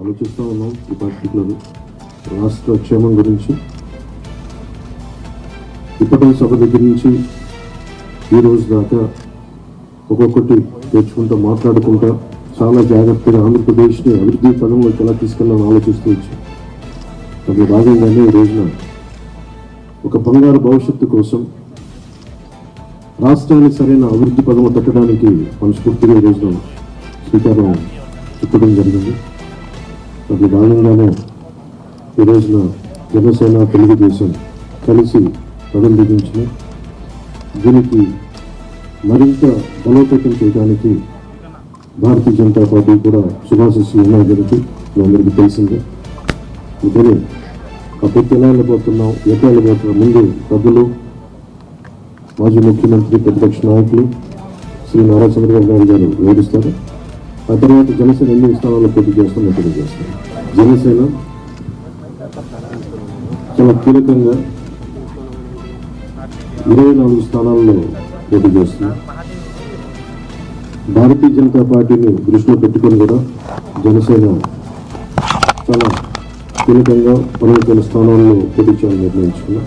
ఆలోచిస్తూ ఉన్నాం ఈ పర్టికులర్ రాష్ట్ర క్షేమం గురించి? ఇప్పటి సభ దగ్గర నుంచి ఈ రోజు దాకా ఒక్కొక్కటి తెచ్చుకుంటూ మాట్లాడుకుంటా చాలా జాగ్రత్తగా ఆంధ్రప్రదేశ్ని అభివృద్ధి పదంలోకి ఎలా తీసుకెళ్ళాలని ఆలోచిస్తూ వచ్చాం. అందులో భాగంగానే ఈ రోజున ఒక బంగారు భవిష్యత్తు కోసం రాష్ట్రానికి సరైన అభివృద్ధి పదము తట్టడానికి మనస్ఫూర్తిగా ఈ రోజున శ్రీకారం చుట్టడం జరిగింది. అందులో భాగంగానే ఈ రోజున జనసేన తెలుగుదేశం కలిసి పదం దిగించిన. దీనికి మరింత బలోపేతం చేయడానికి భారతీయ జనతా పార్టీ కూడా శుభాశిస్సులు ఉన్నాయి దీనికి మీ అందరికీ తెలిసిందే. ఇద్దరు కాబట్టి ఎలా వెళ్ళబోతున్నాం ఎట్లా వెళ్ళిపోతున్నాం ముందు పెద్దలు మాజీ ముఖ్యమంత్రి ప్రతిపక్ష నాయకులు శ్రీ నారా చంద్రబాబు నాయుడు గారు వివరిస్తారు తర్వాత జనసేన ఎన్ని స్థానాల్లో పోటీ చేస్తుందో తెలియజేస్తారు జనసేన చాలా కీలకంగా ఇరవై నాలుగు స్థానాల్లో పోటీ చేస్తుంది. భారతీయ జనతా పార్టీని దృష్టిలో పెట్టుకొని కూడా జనసేన చాలా కీలకంగా పదవి స్థానాల్లో పోటీ చేయాలని నిర్ణయించుకున్నాం.